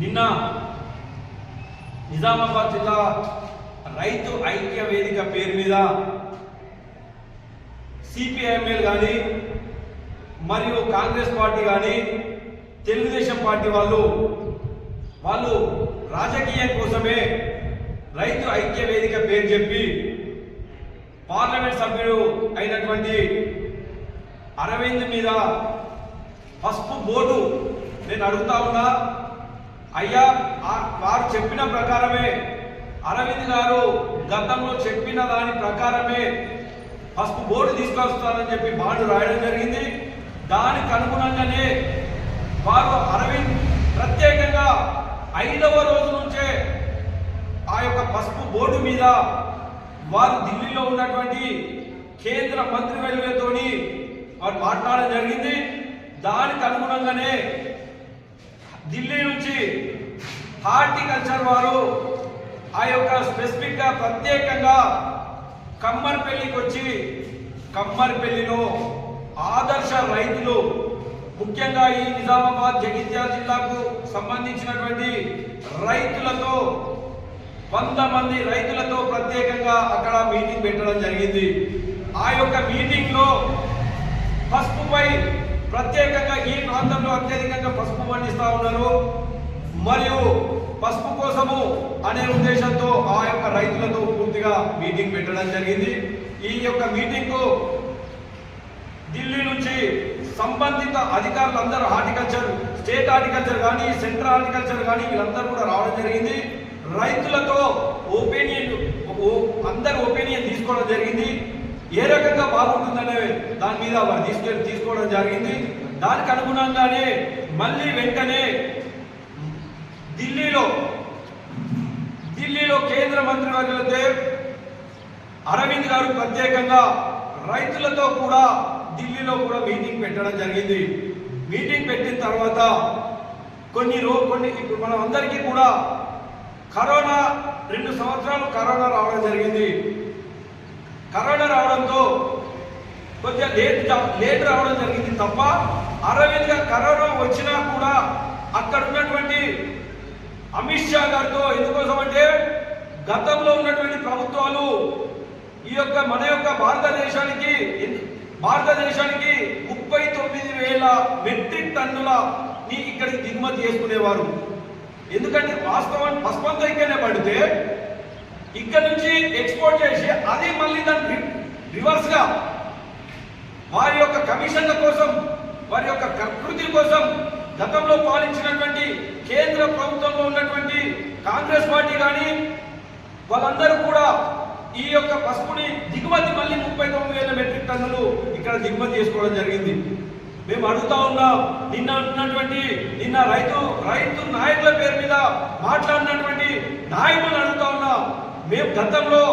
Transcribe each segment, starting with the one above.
నిన్న నిజామాబాద్ జిల్లా రైతు ఐక్య వేదిక పేరు మీద సిపిఐఎంఎల్ కానీ మరియు కాంగ్రెస్ పార్టీ కానీ తెలుగుదేశం పార్టీ వాళ్ళు వాళ్ళు రాజకీయం కోసమే రైతు ఐక్య వేదిక పేరు చెప్పి పార్లమెంట్ సభ్యుడు అయినటువంటి అరవింద్ మీద పసుపు బోర్డు నేను అడుగుతా ఉన్నా. అయ్యా వారు చెప్పిన ప్రకారమే అరవింద్ గారు గతంలో చెప్పిన దాని ప్రకారమే పసుపు బోర్డు తీసుకొస్తానని చెప్పి బాండు రాయడం జరిగింది. దానికి అనుగుణంగానే వారు అరవింద్ ప్రత్యేకంగా ఐదవ రోజు నుంచే ఆ యొక్క పసుపు బోర్డు మీద వారు ఢిల్లీలో ఉన్నటువంటి కేంద్ర మంత్రి మంత్రివర్యులతోని వారు మాట్లాడడం జరిగింది. దానికి అనుగుణంగానే ఢిల్లీ నుంచి హార్టికల్చర్ వారు ఆ యొక్క స్పెసిఫిక్గా ప్రత్యేకంగా కమ్మర్పల్లికి వచ్చి కమ్మర్పల్లిలో ఆదర్శ రైతులు ముఖ్యంగా ఈ నిజామాబాద్ జగిత్యాల జిల్లాకు సంబంధించినటువంటి రైతులతో వంద మంది రైతులతో ప్రత్యేకంగా అక్కడ మీటింగ్ పెట్టడం జరిగింది. ఆ యొక్క మీటింగ్లో పసుపుపై ప్రత్యేకంగా ఈ ప్రాంతంలో అత్యధికంగా పసుపు పండిస్తా ఉన్నారు. మరియు పసుపు కోసము అనే ఉద్దేశంతో ఆ యొక్క రైతులతో పూర్తిగా మీటింగ్ పెట్టడం జరిగింది. ఈ యొక్క మీటింగ్కు ఢిల్లీ నుంచి సంబంధిత అధికారులు అందరూ హార్టికల్చర్ స్టేట్ హార్టికల్చర్ కానీ సెంట్రల్ హార్టికల్చర్ కానీ వీళ్ళందరూ కూడా రావడం జరిగింది. రైతులతో ఒపీనియన్ అందరు ఒపీనియన్ తీసుకోవడం జరిగింది. ఏ రకంగా బాగుంటుందనే దాని మీద వారు తీసుకెళ్ళి తీసుకోవడం జరిగింది. దానికి అనుగుణంగానే మళ్ళీ వెంటనే ఢిల్లీలో ఢిల్లీలో కేంద్ర మంత్రివర్యులతో అరవింద్ గారు ప్రత్యేకంగా రైతులతో కూడా ఢిల్లీలో కూడా మీటింగ్ పెట్టడం జరిగింది. మీటింగ్ పెట్టిన తర్వాత కొన్ని రో కొన్ని ఇప్పుడు మనం అందరికీ కూడా కరోనా రెండు సంవత్సరాలు కరోనా రావడం జరిగింది. కరోనా రావడంతో కొద్దిగా లేట్ లేట్ రావడం జరిగింది తప్ప అరవింద్ గారు కరోనా వచ్చినా కూడా అక్కడ ఉన్నటువంటి అమిత్ షా గారితో ఎందుకోసం అంటే గతంలో ఉన్నటువంటి ప్రభుత్వాలు ఈ యొక్క మన యొక్క భారతదేశానికి భారతదేశానికి ముప్పై తొమ్మిది వేల మెట్రిక్ టన్నుల ని ఇక్కడికి దిగుమతి చేసుకునేవారు. ఎందుకంటే వాస్తవం పసుపంతో ఇక్కడనే పడితే ఇక్కడ నుంచి ఎక్స్పోర్ట్ చేసి అది మళ్ళీ దాన్ని రివర్స్గా వారి యొక్క కమిషన్ల కోసం వారి యొక్క ప్రకృతి కోసం గతంలో పాలించినటువంటి కేంద్ర ప్రభుత్వంలో ఉన్నటువంటి కాంగ్రెస్ పార్టీ కానీ వాళ్ళందరూ కూడా ఈ యొక్క పసుపుని దిగుమతి మళ్ళీ ముప్పై తొమ్మిది వేల మెట్రిక్ టన్నులు ఇక్కడ దిగుమతి చేసుకోవడం జరిగింది. మేము అడుగుతా ఉన్నాం నిన్న ఉన్నటువంటి నిన్న రైతు రైతు నాయకుల పేరు మీద మాట్లాడినటువంటి నాయకులను అడుగుతా ఉన్నాం. మేము గతంలో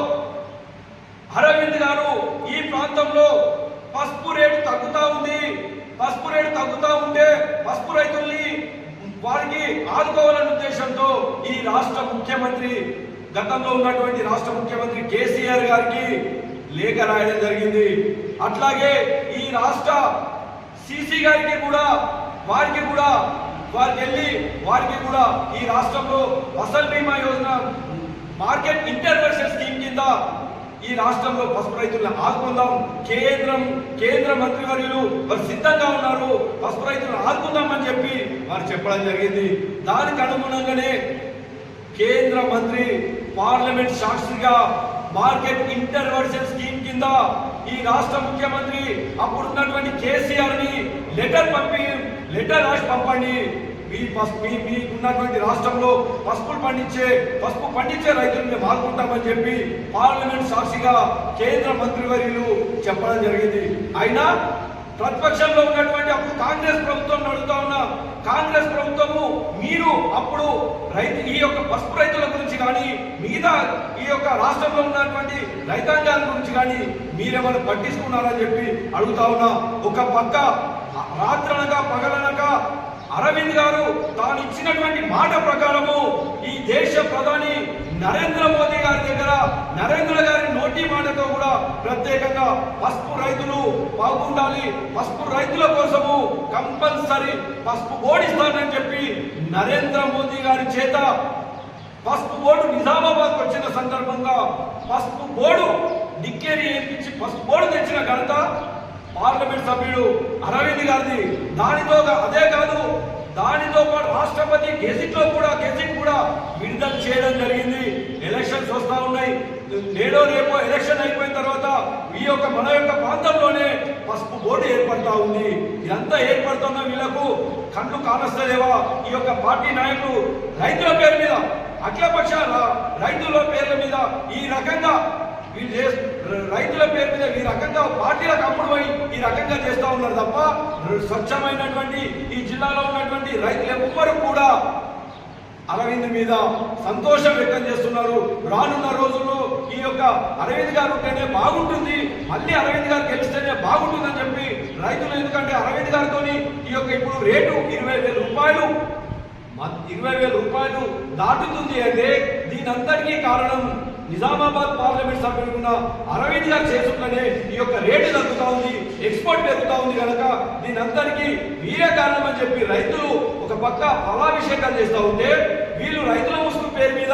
అరవింద్ గారు ఈ ప్రాంతంలో పసుపు రేటు తగ్గుతా ఉంది పసుపు రేటు తగ్గుతా ఉంటే పసుపు రైతుల్ని వారికి ఆదుకోవాలనే ఉద్దేశంతో ఈ రాష్ట్ర ముఖ్యమంత్రి గతంలో ఉన్నటువంటి రాష్ట్ర ముఖ్యమంత్రి కేసీఆర్ గారికి లేఖ రాయడం జరిగింది. అట్లాగే ఈ రాష్ట్ర సిసి గారికి కూడా వారికి కూడా వారికి వెళ్ళి వారికి కూడా ఈ రాష్ట్రంలో ఫసల్ బీమా యోజన మార్కెట్ ఇంటర్వెన్షన్ స్కీమ్ కింద ఈ రాష్ట్రంలో పసుపు రైతులను ఆదుకుందాం. కేంద్రం కేంద్ర మంత్రి వర్యులు వారు సిద్ధంగా ఉన్నారు. పసుపు రైతులను ఆదుకుందామని చెప్పి వారు చెప్పడం జరిగింది. దానికి అనుగుణంగానే కేంద్ర మంత్రి పార్లమెంట్ సాక్షిగా మార్కెట్ ఇంటర్వర్షన్ స్కీమ్ కింద ఈ రాష్ట్ర ముఖ్యమంత్రి అప్పుడున్నటువంటి కేసీఆర్ని లెటర్ పంపి లెటర్ రాసి పంపండి. మీ పసుపు మీ మీకున్నటువంటి రాష్ట్రంలో పసుపు పండించే పసుపు పండించే రైతులను మేము ఆదుకుంటామని చెప్పి పార్లమెంట్ సాక్షిగా కేంద్ర మంత్రివర్యులు చెప్పడం జరిగింది. అయినా ప్రతిపక్షంలో ఉన్నటువంటి అప్పుడు కాంగ్రెస్ ప్రభుత్వం అడుగుతా ఉన్న కాంగ్రెస్ ప్రభుత్వము మీరు అప్పుడు రైతు ఈ యొక్క పసుపు రైతుల గురించి కానీ మిగతా ఈ యొక్క రాష్ట్రంలో ఉన్నటువంటి రైతాంగాల గురించి కానీ మీరేమైనా పట్టించుకున్నారని చెప్పి అడుగుతా ఉన్నా. ఒక పక్క రాత్రనగా పగలనగా అరవింద్ గారు తాను ఇచ్చినటువంటి మాట ప్రకారము ఈ దేశ ప్రధాని నరేంద్ర మోదీ గారి దగ్గర నరేంద్ర గారి నోటి మాటతో కూడా ప్రత్యేకంగా పసుపు రైతులు బాగుండాలి. పసుపు రైతుల కోసము కంపల్సరీ పసుపు ఓడిస్తానని చెప్పి నరేంద్ర మోదీ గారి చేత పసుపు బోర్డు నిజామాబాద్ వచ్చిన సందర్భంగా పసుపు బోర్డు డిక్కేరి వేయించి పసుపు బోర్డు తెచ్చిన ఘనత పార్లమెంట్ సభ్యుడు అరవింద్ గారిది. దానితో అదే కాదు దానితో పాటు రాష్ట్రపతి గెజిట్లో కూడా గెజిట్ కూడా విడుదల చేయడం జరిగింది. ఎలక్షన్స్ వస్తా ఉన్నాయి. నేడో రేపో ఎలక్షన్ అయిపోయిన తర్వాత ఈ యొక్క మన యొక్క ప్రాంతంలోనే పసుపు బోర్డు ఏర్పడతా ఉంది. ఇదంతా ఏర్పడుతున్న వీళ్ళకు కళ్ళు కానస్తలేవా? ఈ యొక్క పార్టీ నాయకులు రైతుల పేరు మీద అఖిల పక్షాల రైతుల పేర్ల మీద ఈ రకంగా వీళ్ళు రైతుల పేరు మీద ఈ రకంగా పార్టీలకు అప్పుడు పోయి ఈ రకంగా చేస్తూ ఉన్నారు తప్ప స్వచ్ఛమైనటువంటి ఈ జిల్లాలో ఉన్నటువంటి రైతులు ఎవ్వరు కూడా అరవింద్ మీద సంతోషం వ్యక్తం చేస్తున్నారు. రానున్న రోజుల్లో ఈ యొక్క అరవింద్ గారు ఉంటేనే బాగుంటుంది. మళ్ళీ అరవింద్ గారు గెలిస్తేనే బాగుంటుందని చెప్పి రైతులు ఎందుకంటే అరవింద్ గారితో ఈ యొక్క ఇప్పుడు రేటు ఇరవై వేల రూపాయలు మ- ఇరవై వేల రూపాయలు దాటుతుంది అంటే దీనంతటికీ కారణం నిజామాబాద్ పార్లమెంట్ సభ్యులు ఉన్న అరవింద్ గారు చేసుకునే ఈ యొక్క రేటు తగ్గుతా ఉంది ఎక్స్పోర్ట్ పెరుగుతా ఉంది కనుక దీనందరికీ వీరే కారణం అని చెప్పి రైతులు ఒక పక్క ఫలాభిషేకాలు చేస్తూ ఉంటే వీళ్ళు రైతుల ముసుగు పేరు మీద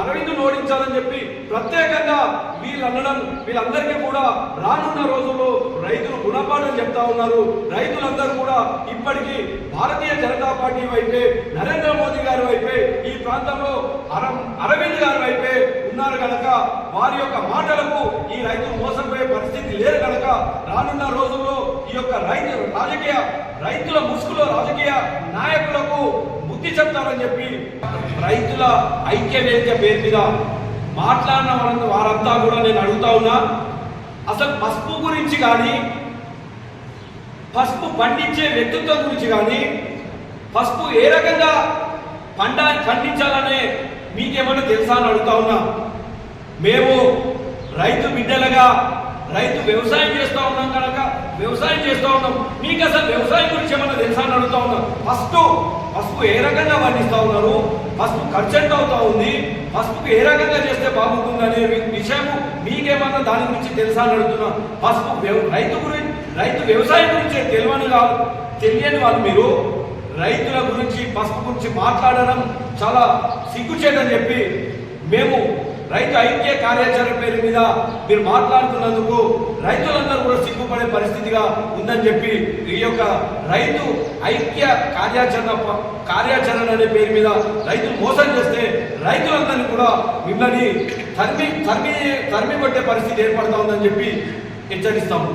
అరవింద్ ఓడించాలని చెప్పి ప్రత్యేకంగా వీళ్ళు అనడం వీళ్ళందరికీ కూడా రానున్న రోజుల్లో రైతులు గుణపాఠం చెప్తా ఉన్నారు. రైతులందరూ కూడా ఇప్పటికీ భారతీయ జనతా పార్టీ వైపే నరేంద్ర మోదీ గారి వైపే ఈ ప్రాంతంలో అర అరవింద్ గారి వైపే ఉన్నారు కనుక వారి యొక్క మాటలకు ఈ రైతులు మోసపోయే పరిస్థితి లేదు కనుక రానున్న రోజుల్లో ఈ యొక్క రైతు రాజకీయ రైతుల ముసుగులో రాజకీయ నాయకులకు బుద్ధి చెప్తారని చెప్పి రైతుల ఐక్యవేద్య పేరు మీద మాట్లాడిన వాళ్ళంతా వారంతా కూడా నేను అడుగుతా ఉన్నా. అసలు పసుపు గురించి కానీ పసుపు పండించే వ్యక్తిత్వం గురించి కానీ పసుపు ఏ రకంగా పంట పండించాలనే మీకేమైనా తెలుసా అని అడుగుతా ఉన్నా. మేము రైతు బిడ్డలుగా రైతు వ్యవసాయం చేస్తూ ఉన్నాం కనుక వ్యవసాయం చేస్తూ ఉన్నాం. మీకు అసలు వ్యవసాయం గురించి ఏమైనా తెలుసా అని అడుగుతా ఉన్నాం. ఫస్ట్ పసుపు ఏ రకంగా పండిస్తూ ఉన్నారు? పసుపు ఖర్చు ఎంత అవుతా ఉంది? పసుపుకు ఏ రకంగా చేస్తే బాగుంటుంది అనే విషయం మీకేమన్నా దాని గురించి తెలుసా అని అడుగుతున్నాం. పసుపు రైతు గురించి రైతు వ్యవసాయం గురించి తెలియని కాదు తెలియని వాళ్ళు మీరు. రైతుల గురించి పసుపు గురించి మాట్లాడడం చాలా సిగ్గుచేటని చెప్పి మేము రైతు ఐక్య కార్యాచరణ పేరు మీద మీరు మాట్లాడుతున్నందుకు రైతులందరూ కూడా సిగ్గుపడే పరిస్థితిగా ఉందని చెప్పి ఈ యొక్క రైతు ఐక్య కార్యాచరణ కార్యాచరణ అనే పేరు మీద రైతులు మోసం చేస్తే రైతులందరినీ కూడా మిమ్మల్ని తరిమి తరిమి తరిమి పట్టే పరిస్థితి ఏర్పడతా ఉందని చెప్పి హెచ్చరిస్తాము.